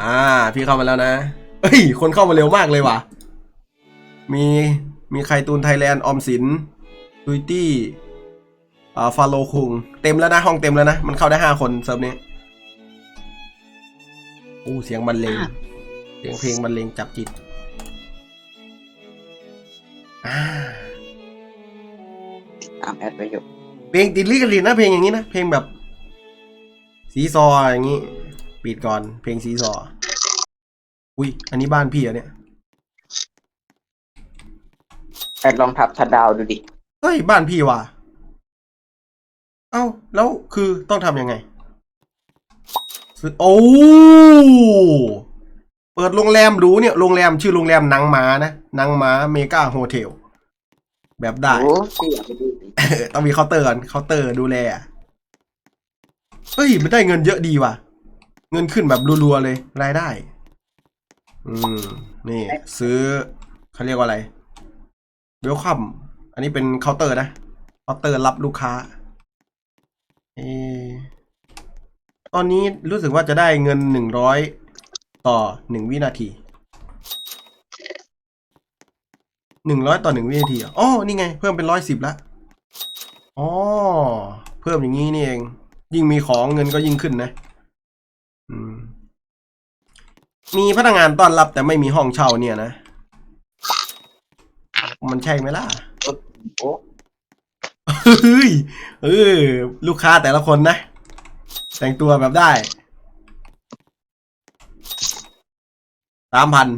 อ่า พี่เข้ามาแล้วนะเอ้ย คนเข้ามาเร็วมากเลยว่ะ มีมีใครตูนไทยแลนด์ออมสินดุยตี้อ่าฟาโลคุง เต็มแล้วนะ ห้องเต็มแล้วนะ มันเข้าได้ห้าคนเซิร์ฟนี้อู้เสียงบรรเลงเสียงเพลงบรรเลงจับจิตอ่าตามแอดไปอยู่เพลงติดลิขสิทธิ์นะเพลงอย่างนี้นะเพลงแบบ สีซออย่างนี้ ปิดก่อน เพลงสีซอ อุ้ย อันนี้บ้านพี่เหรอเนี่ย แอดลองทับทัดดาวดูดิ เฮ้ย บ้านพี่ว่ะ เอ้า แล้วคือต้องทำยังไงซื้อโอ้ เปิดโรงแรมหรูเนี่ย โรงแรมชื่อโรงแรมนางม้านะนางม้าเมกาโฮเทล แบบได้ โอ้เสียไปดูดิเออต้องมีเคาน์เตอร์ก่อนเคาน์เตอร์ดูแลอะเฮ้ย มันได้เงินเยอะดีว่ะ เงินขึ้นแบบรัวๆเลยรายได้ อืม นี่ ซื้อเขาเรียกว่าอะไรเวลคัมอันนี้เป็นเคาน์เตอร์นะเคาน์เตอร์รับลูกค้าเออตอนนี้รู้สึกว่าจะได้เงินหนึ่งร้อยต่อหนึ่งวินาทีหนึ่งร้อยต่อหนึ่งวินาทีอ๋อนี่ไง เพิ่มเป็นร้อยสิบละอ๋อเพิ่มอย่างนี้นี่เอง ยิ่งมีของเงินก็ยิ่งขึ้นนะ มีพนักงานต้อนรับแต่ไม่มีห้องเช่าเนี่ยนะ มันใช่ไหมล่ะโอ้เฮ้ยเออลูกค้าแต่ละคนนะ แต่งตัวแบบได้สามพัน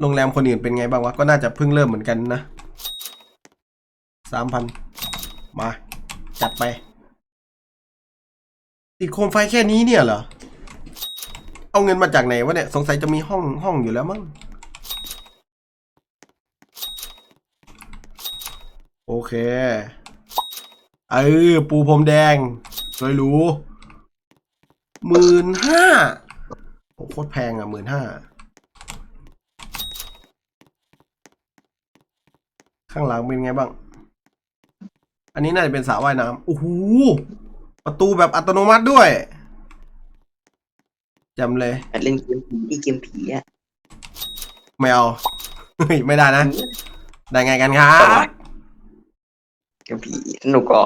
โรงแรมคนอื่นเป็นไงบ้างวะ ก็น่าจะเพิ่งเริ่มเหมือนกันนะสามพันมา จัดไป ติดโคมไฟแค่นี้เนี่ยเหรอ เอาเงินมาจากไหนวะเนี่ย สงสัยจะมีห้องห้องอยู่แล้วมั้ง โอเค เออ ปูพรมแดงสวยหรูหมื่นห้าโอ้โคตรแพงอะหมื่นห้า ข้างหลังเป็นไงบ้าง อันนี้น่าจะเป็นสระว่ายน้ำโอ้โห ประตูแบบอัตโนมัติด้วยจำเลยแอดเล่นเกมผีที่เกมผีอะไม่เอาเฮ้ยไม่ได้นะ ได้ไงกันครับเกมผีสนุกก็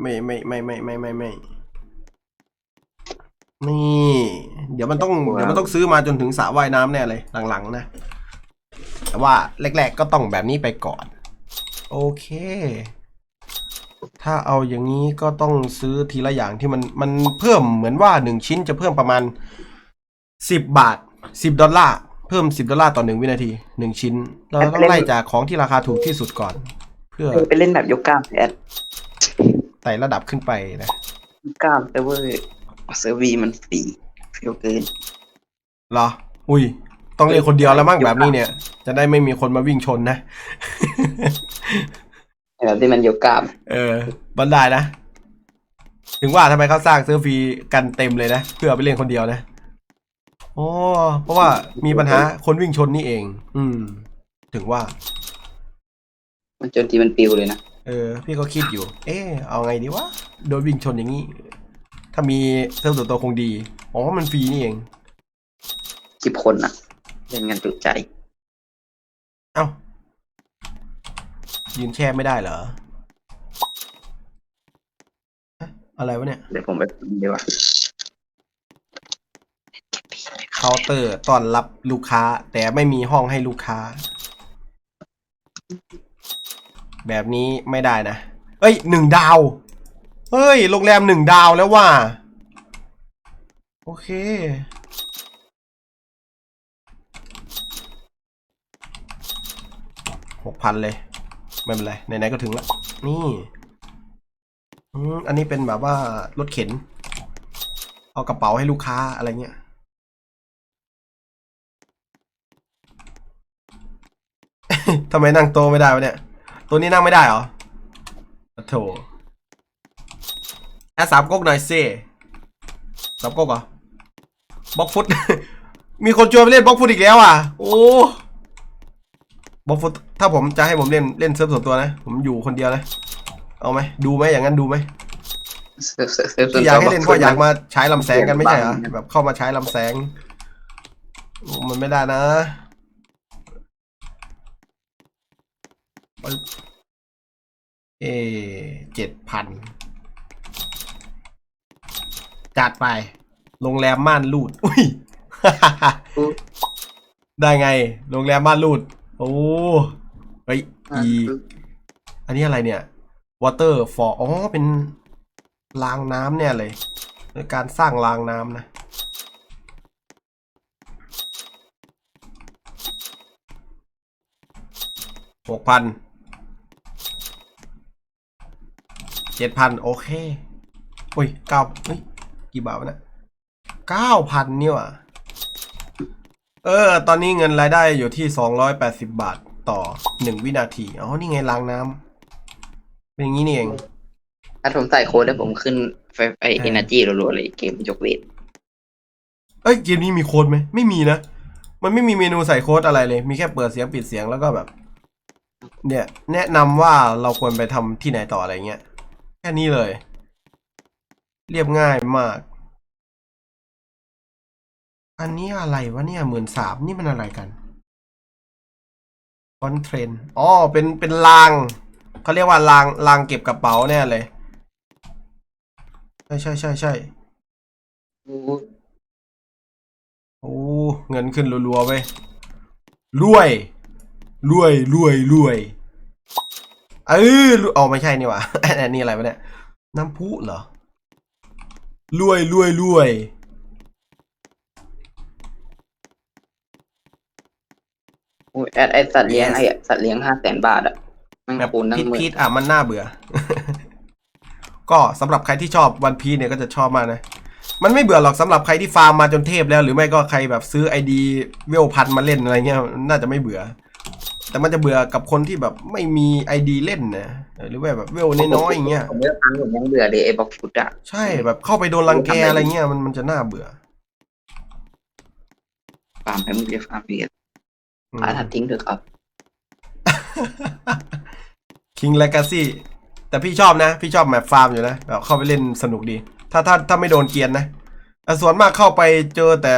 ไม่ไม่ไม่ไม่ไม่ไม่ไม่นี่ เดี๋ยวมันต้องเดี๋ยวมันต้องซื้อมาจนถึงสระว่ายน้ำแน่เลยหลังๆนะ แต่ว่าแรกๆก็ต้องแบบนี้ไปก่อน โอเค ถ้าเอาอย่างนี้ก็ต้องซื้อทีละอย่างที่มันมันเพิ่มเหมือนว่าหนึ่งชิ้นจะเพิ่มประมาณสิบบาทสิบดอลลาร์เพิ่มสิบดอลลาร์ต่อหนึ่งวินาทีหนึ่งชิ้น เราต้องไล่จากของที่ราคาถูกที่สุดก่อน เพื่อไปเล่นแบบยกกล้ามแอดไต่ระดับขึ้นไปนะยกกล้ามเซิร์ฟเวอร์เซิร์ฟวีมันฟรีเฟี้ยวเกินเหรอ อุ้ย ต้องเล่นคนเดียวแล้วมั้งแบบนี้เนี่ย จะได้ไม่มีคนมาวิ่งชนนะ แบบที่มันยกกล้ามเออบันได้นะ ถึงว่าทำไมเขาสร้างเซิร์ฟฟรีกันเต็มเลยนะ เพื่อเอาไปเล่นคนเดียวนะอ๋อเพราะว่ามีปัญหาคนวิ่งชนนี่เอง อืม ถึงว่า มันจนทีมันปิวเลยนะเออ พี่ก็คิดอยู่ เออเอาไงดีวะ โดนวิ่งชนอย่างนี้ ถ้ามีเซิร์ฟส่วนตัวคงดี อ๋อ มันฟรีนี่เองสิบคนอะเล่นกันจุใจ เอ้า ยืนแช่ไม่ได้เหรอฮะอะไรวะเนี่ย เดี๋ยวผมไปดีกว่าเคาน์เตอร์ต้อนรับลูกค้า แต่ไม่มีห้องให้ลูกค้า แบบนี้ไม่ได้นะ เอ้ยหนึ่งดาว เฮ้ย โรงแรมหนึ่งดาวแล้วว่า โอเค หกพันเลย ไม่เป็นไรไหนๆก็ถึงแล้วนี่อันนี้เป็นแบบว่ารถเข็น เอากระเป๋าให้ลูกค้าอะไรเงี้ยทำไมนั่งโตไม่ได้วะเนี่ย ตัวนี้นั่งไม่ได้เหรอโถอะสามก๊กหน่อยสิสามก๊กเหรอบล็อกฟุต มีคนชวนไปเล่นบล็อกฟุตอีกแล้วอะ โอ้บล็อกฟุต ถ้าผมจะให้ผมเล่นเล่นเซิร์ฟส่วนตัวนะ ผมอยู่คนเดียวนะ เอาไหมดูไหมอย่างนั้นดูไหมเซิร์ฟเซิร์ฟเซิร์ฟที่อยากให้เล่นเพราะอยากมาใช้ลำแสงกันไม่ใช่เหรอแบบเข้ามาใช้ลำแสง มันไม่ได้นะเอเจ็ดพันจัดไป โรงแรมม่านรูด อุ้ย ได้ไง โรงแรมม่านรูด โอ้ เฮ้ยอีอันนี้อะไรเนี่ย water for อ๋อ เป็นรางน้ำเนี่ยเลยในการสร้างรางน้ำนะ หกพัน เจ็ดพัน โอเค โอ้ยเก้าเฮ้ย กี่บาทวะเนี่ยเก้าพันนี่ว่ะ เออ ตอนนี้เงินรายได้อยู่ที่สองร้อยแปดสิบบาท ต่อหนึ่งวินาทีอ๋อนี่ไงรางน้ำเป็นอย่างนี้นี่เอง ถ้าผมใส่โค้ดแล้วผมขึ้นไฟไอเอเนจีรัวๆเลยเกมยกเวทเอ้ยเกมนี้มีโค้ดไหมไม่มีนะ มันไม่มีเมนูใส่โค้ดอะไรเลย มีแค่เปิดเสียงปิดเสียงแล้วก็แบบ เนี่ย แนะนำว่าเราควรไปทำที่ไหนต่ออะไรเงี้ยแค่นี้เลย เรียบง่ายมาก อันนี้อะไรวะเนี่ยหมื่นสามนี่มันอะไรกัน คอนเทรนอ๋อ เป็น เป็นราง เขาเรียกว่าราง รางเก็บกระเป๋าแน่เลย ใช่ใช่ใช่ใช่โอ้ เงินขึ้นรัวๆไปรวย รวย รวย รวย เออรวยเอาไม่ใช่นี่หว่าอันนี้อะไรวะเนี่ย น้ำพุเหรอ รวย รวย รวย โอ้ยแอดไอสัตว์เลี้ยงไอสัตว์เลี้ยงห้าแสนบาทอะมันแบบคูณตั้งพีทหมื่พีนทอะมันน่าเบื่อ ก็สำหรับใครที่ชอบวันพีเนี่ยก็จะชอบมากนะ มันไม่เบื่อหรอกสำหรับใครที่ฟาร์มมาจนเทพแล้ว หรือไม่ก็ใครแบบซื้อไอดีเวลพันมาเล่นอะไรเงี้ยน่าจะไม่เบื่อ แต่มันจะเบื่อกับคนที่แบบไม่มีไอดีเล่นนะหรือว่าแบบเวลน้อยๆอย่างเงี้ย ผมเลือกครั้งผมยังเบื่อเลยไอ้บล็อกฟุตอะใช่แบบเข้าไปโดนรังแกอะไรเงี้ยมันมันจะน่าเบื่อ ฟาร์มให้มึงจะฟาร์มเรีย นอาทัดทิ้งเถอะครับคิงเลกาซี่แต่พี่ชอบนะ พี่ชอบแมปฟาร์มอยู่นะแบบเข้าไปเล่นสนุกดี ถ้าถ้าถ้าไม่โดนเกรียนนะแต่ส่วนมากเข้าไปเจอแต่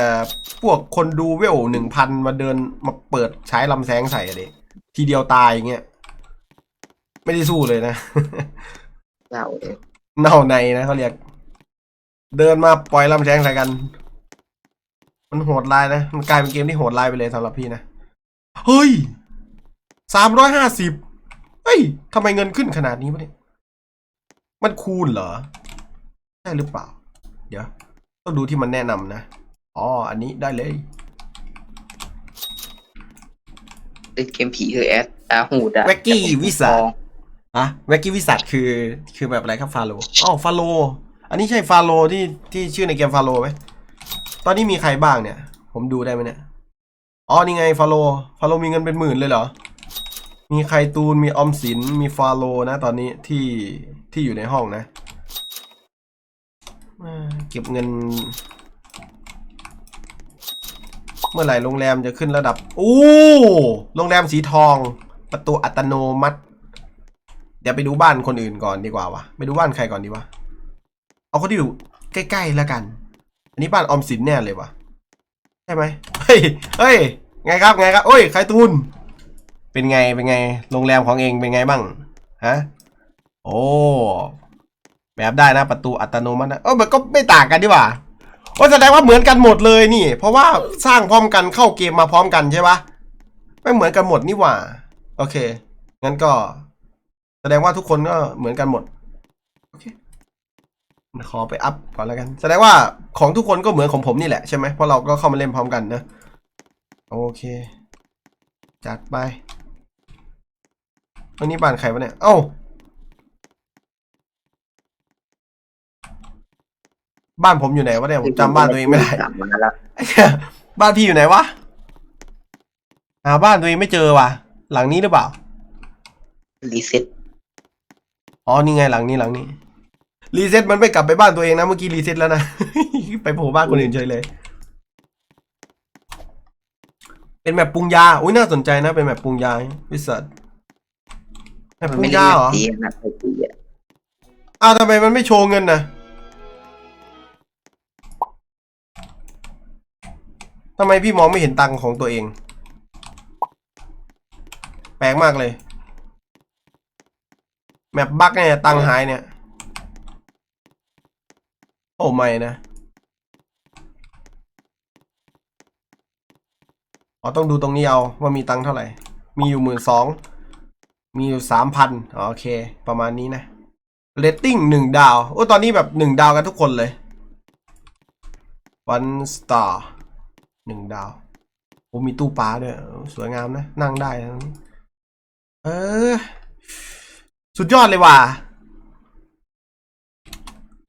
พวกคนดูเวลหนึ่งพันมาเดินมาเปิดใช้ลำแสงใส่อะเด็ทีเดียวตายอย่างเงี้ยไม่ได้สู้เลยนะเจ้าเลยเน่าในนะเขาเรียก เดินมาปล่อยลำแสงใส่กัน มันโหดร้ายนะ มันกลายเป็นเกมที่โหดร้ายไปเลยสำหรับพี่นะ เฮ้ยสามร้อยห้าสิบเฮ้ยทำไมเงินขึ้นขนาดนี้วะเนี่ย มันคูณเหรอ ใช่หรือเปล่า เดี๋ยว ต้องดูที่มันแนะนำนะ อ๋อ อันนี้ได้เลย เล่นเกมผีคือแอดอาหูดอะแว็กกี้วิสาทองอะแว็กกี้วิสัทคือ คือแบบอะไรครับฟาโลอ๋อฟาโล อันนี้ใช่ฟาโลที่ที่ชื่อในเกมฟาโลไหมตอนนี้มีใครบ้างเนี่ย ผมดูได้ไหมเนี่ย อ๋อนี่ไงฟาโลฟาโลมีเงินเป็นหมื่นเลยเหรอ มีใครตูนมีออมสินมีฟาโลนะ ตอนนี้ที่ที่อยู่ในห้องนะเก็บเงิน เมื่อไหร่โรงแรมจะขึ้นระดับโอ้โรงแรมสีทอง ประตูอัตโนมัติ เดี๋ยวไปดูบ้านคนอื่นก่อนดีกว่าวะไปดูบ้านใครก่อนดีวะเอาคนที่อยู่ใกล้ๆแล้วกัน อันนี้บ้านออมสินแน่เลยวะ ช่ไหมเฮ้ย เฮ้ย ไงครับ ไงครับ โอ้ย ใครตูน เป็นไง เป็นไง โรงแรมของเองเป็นไงบ้าง ฮะ โอ้ แบบได้นะ ประตูอัตโนมัตินะเออมันก็ไม่ต่างกันดีกว่าโอ้แสดงว่าเหมือนกันหมดเลยนี่ เพราะว่าสร้างพร้อมกันเข้าเกมมาพร้อมกันใช่ปะไม่เหมือนกันหมดนี่หว่า โอเค งั้นก็ แสดงว่าทุกคนก็เหมือนกันหมด ขอไปอัพก่อนแล้วกัน แสดงว่าของทุกคนก็เหมือนของผมนี่แหละใช่ไหมเพราะเราก็เข้ามาเล่นพร้อมกันนะ โอเค จัดไปวันนี้บ้านใครวะเนี่ย เอ้า บ้านผมอยู่ไหนวะเนี่ย ผมจำบ้านตัวเองไม่ได้สามวันแล้วไอ้เหี้ยบ้านพี่อยู่ไหนวะหาบ้านตัวเองไม่เจอว่ะ หลังนี้หรือเปล่า รีเซ็ต อ๋อ นี่ไงหลังนี้หลังนี้ รีเซ็ตมันไม่กลับไปบ้านตัวเองนะเมื่อกี้รีเซ็ตแล้วนะ ไปโผล่บ้านคนอื่นเฉยเลย เป็นแบบปรุงยาอุ้ยน่าสนใจนะ เป็นแบบปรุงยาวิสัทแบบปรุงยาเหรออ้าวทำไมมันไม่โชว์เงินนะทำไมพี่มองไม่เห็นตังค์ของตัวเอง แปลกมากเลย แมปบั๊กเนี่ยตังค์หายเนี่ย โอ้ไม่นะอ๋อต้องดูตรงนี้เอาว่ามีตังค์เท่าไหร่ มีอยู่หมื่นสอง มีอยู่สามพันโอเค ประมาณนี้นะเรตติ้งหนึ่งดาว โอ้ตอนนี้แบบหนึ่งดาวกันทุกคนเลย one star หนึ่งดาว โอ้มีตู้ปลาด้วย สวยงามนะ นั่งได้ เออ สุดยอดเลยว่ะ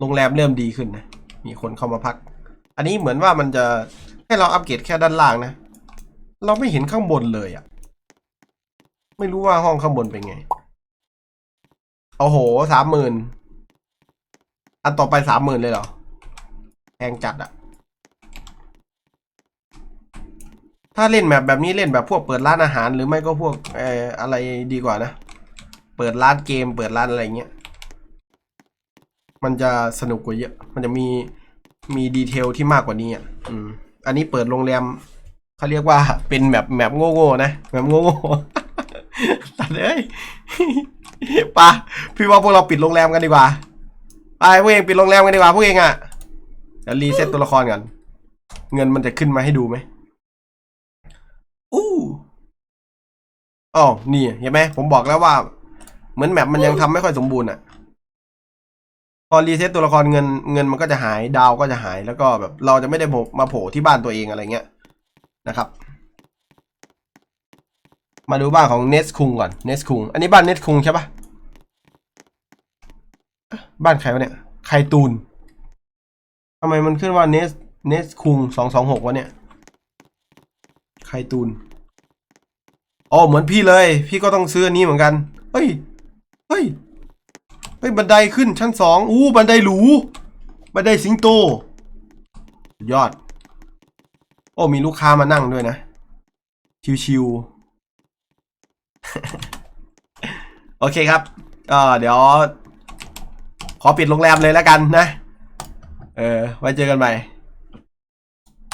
โรงแรมเริ่มดีขึ้นนะ มีคนเข้ามาพัก อันนี้เหมือนว่ามันจะให้เราอัปเกรดแค่ด้านล่างนะ เราไม่เห็นข้างบนเลยอะ่ะ ไม่รู้ว่าห้องข้างบนเป็นไง โอ้โหสามหมื่นอันต่อไปสามหมื่นเลยเหรอแพงจัดอะถ้าเล่นแบบแบบนี้เล่นแบบพวกเปิดร้านอาหารหรือไม่ก็พวกเอออะไรดีกว่านะ เปิดร้านเกมเปิดร้านอะไรเงี้ย มันจะสนุกกว่าเยอะ มันจะมีมีดีเทลที่มากกว่านี้อะอืม อันนี้เปิดโรงแรมเขาเรียกว่าเป็นแมปแมปโง่ๆนะแมปโง่ๆตัดเลยปะพี่ว่าพวกเราปิดโรงแรมกันดีกว่าไปพวกเองปิดโรงแรมกันดีกว่าพวกเองอะเดี๋ยวรีเซ็ตตัวละครกันเงินมันจะขึ้นมาให้ดูไหมอู้อ๋อนี่เห็นไหมผมบอกแล้วว่า เหมือนแมปมันยังทำไม่ค่อยสมบูรณ์อะ พอรีเซ็ตตัวละครเงินเงินมันก็จะหายดาวก็จะหายแล้วก็แบบเราจะไม่ได้โผลมาโผล่ที่บ้านตัวเองอะไรเงี้ยนะครับ มาดูบ้านของเนสคุงก่อนเนสคุงอันนี้บ้านเนสคุงใช่ปะเอ๊ะบ้านใครวะเนี่ยใครตูนทำไมมันขึ้นว่าเนสเนสคุงสองสองหกวะเนี่ยใครตูนอ๋อเหมือนพี่เลย พี่ก็ต้องซื้ออันนี้เหมือนกัน เฮ้ย เฮ้ย เฮ้ยบันไดขึ้นชั้นสองอู้บันไดหรูบันไดสิงโตยอด โอ้มีลูกค้ามานั่งด้วยนะ ชิวๆ โอเคครับเออเดี๋ยว ขอปิดโรงแรมเลยแล้วกันนะ เออ ไว้เจอกันใหม่